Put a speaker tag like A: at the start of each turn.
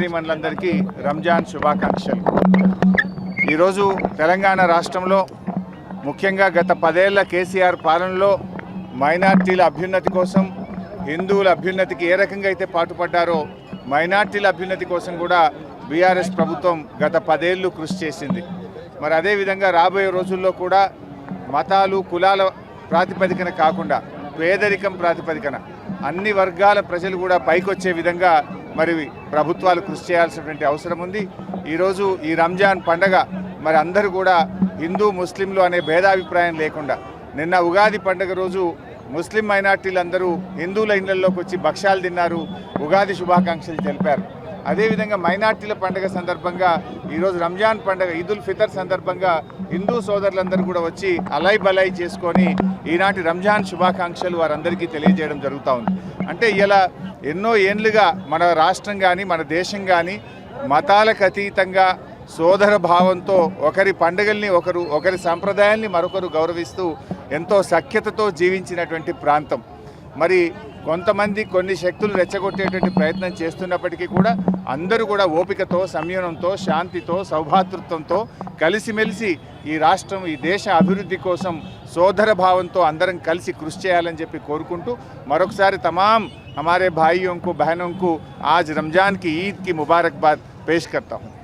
A: మండలందరికీ రంజాన్ శుభాకాంక్షలు. ఈరోజు తెలంగాణ రాష్ట్రంలో ముఖ్యంగా గత పదేళ్ళ కేసీఆర్ పాలనలో మైనార్టీల అభ్యున్నతి కోసం హిందువుల అభ్యున్నతికి ఏ రకంగా అయితే పాటుపడ్డారో మైనార్టీల అభ్యున్నతి కోసం కూడా బీఆర్ఎస్ ప్రభుత్వం గత పదేళ్ళు కృషి చేసింది. మరి అదేవిధంగా రాబోయే రోజుల్లో కూడా మతాలు కులాల ప్రాతిపదికన కాకుండా పేదరికం ప్రాతిపదికన అన్ని వర్గాల ప్రజలు కూడా పైకొచ్చే విధంగా మరి ప్రభుత్వాలు కృషి చేయాల్సినటువంటి అవసరం ఉంది. ఈరోజు ఈ రంజాన్ పండగ మరి అందరూ కూడా హిందూ ముస్లింలు అనే భేదాభిప్రాయం లేకుండా నిన్న ఉగాది పండుగ రోజు ముస్లిం మైనార్టీలందరూ హిందువుల ఇళ్ళలోకి వచ్చి భక్ష్యాలు తిన్నారు ఉగాది శుభాకాంక్షలు తెలిపారు. అదేవిధంగా మైనార్టీల పండుగ సందర్భంగా ఈరోజు రంజాన్ పండుగ ఈదుల్ ఫితర్ సందర్భంగా హిందూ సోదరులందరూ కూడా వచ్చి అలై బలై చేసుకొని ఈనాటి రంజాన్ శుభాకాంక్షలు వారందరికీ తెలియజేయడం జరుగుతూ ఉంది. అంటే ఇలా ఎన్నో ఏండ్లుగా మన రాష్ట్రం కానీ మన దేశం కానీ మతాలకు అతీతంగా సోదర భావంతో ఒకరి పండుగల్ని ఒకరు ఒకరి సాంప్రదాయాల్ని మరొకరు గౌరవిస్తూ ఎంతో సఖ్యతతో జీవించినటువంటి ప్రాంతం. మరి కొంతమంది కొన్ని శక్తులు రెచ్చగొట్టేటువంటి ప్రయత్నం చేస్తున్నప్పటికీ కూడా అందరూ కూడా ఓపికతో సంయమనంతో శాంతితో సౌభాతృత్వంతో కలిసిమెలిసి ఈ రాష్ట్రం ఈ దేశ అభివృద్ధి కోసం సోదర భావంతో అందరం కలిసి కృషి చేయాలని చెప్పి కోరుకుంటూ మరొకసారి తమాం हमारे भाइयों को बहनों को आज रमज़ान की ईद की मुबारकबाद पेश करता हूँ